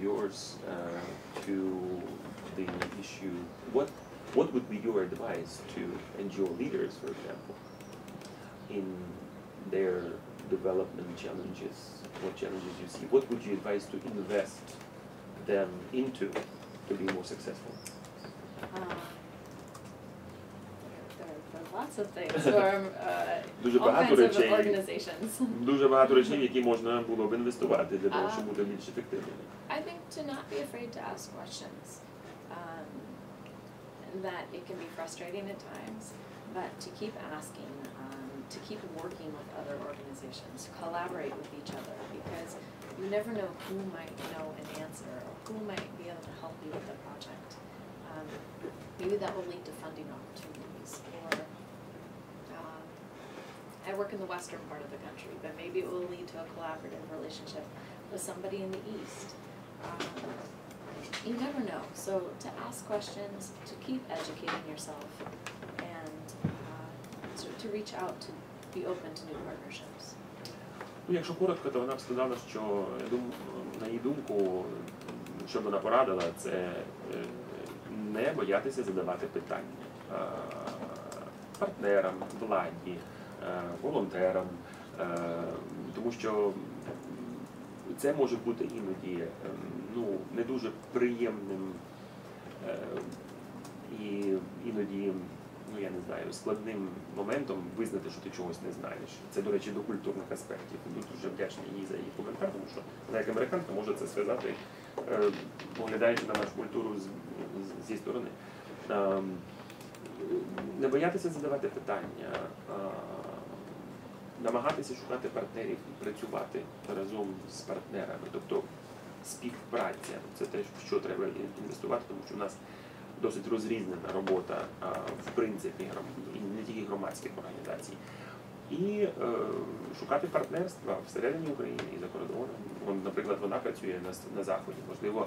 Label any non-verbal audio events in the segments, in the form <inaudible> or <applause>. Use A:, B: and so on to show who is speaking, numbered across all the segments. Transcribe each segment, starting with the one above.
A: yours uh, to the issue, what what would be your advice to NGO leaders, for example, in their development challenges? What challenges you see? What would you advise to invest them into to be more successful?
B: Uh, there, there are lots of things, uh,
A: Дуже
B: all
A: багато
B: kinds of
A: речей.
B: organizations.
A: Дуже багато речей, в які можна було б інвестувати для того, щоб
B: А.
A: бути більш ефективними.
B: I think to not be afraid to ask questions. Um, that it can be frustrating at times, but to keep asking, um, to keep working with other organizations, collaborate with each other, because you never know who might know an answer or who might be able to help you with the project. Um, maybe that will lead to funding opportunities, or um, I work in the western part of the country, but maybe it will lead to a collaborative relationship with somebody in the east. Um, you never know. So to ask questions, to keep educating yourself, and uh, to, to reach out to be open to new partnerships.
A: Ну, якщо коротко, то вона б сказала, що на її думку, що б вона порадила, це е, не боятися задавати питання е, партнерам, владі, е, волонтерам, е, тому що це може бути іноді е, ну, не дуже приємним е, і іноді, ну я не знаю, складним моментом визнати, що ти чогось не знаєш. Це, до речі, до культурних аспектів. Тут дуже вдячний їй за її коментар, тому що вона як американка може це сказати, е, поглядаючи на нашу культуру зі сторони. Не боятися задавати питання, намагатися шукати партнерів і працювати разом з партнерами. Тобто співпраця це те, в що треба інвестувати, тому що в нас досить розрізнена робота в принципі не тільки громадських організацій. І е, шукати партнерства всередині України і за кордоном. Наприклад, вона працює на, на заході. Можливо,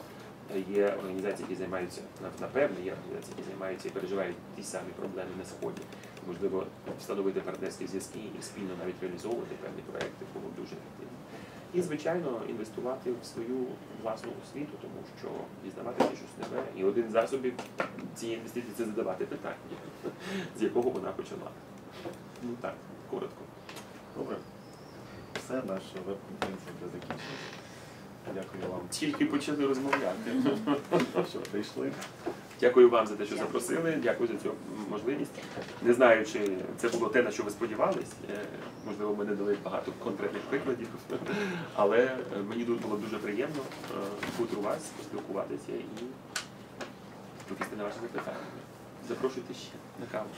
A: є організації, які займаються на- напевно, є організації, які займаються і переживають ті самі проблеми на сході. Можливо, встановити партнерські зв'язки і спільно навіть реалізовувати певні проекти було дуже ефективно. І, звичайно, інвестувати в свою власну освіту, тому що дізнаватися щось нове. І один з засобів цієї інвестиції це задавати питання, <laughs> з якого вона почала. Ну так, коротко.
C: Добре. Все, наша веб-конференція вже закінчилася. Дякую вам,
A: Тільки почали розмовляти.
C: що прийшли.
A: Дякую вам за те, що запросили. Дякую за цю можливість. Не знаю, чи це було те, на що ви сподівались. Е, Можливо, ми не дали багато конкретних прикладів, але е, мені тут було дуже приємно е, бути у вас, поспілкуватися і відповісти на ваші запитання. Запрошуйте ще на каву.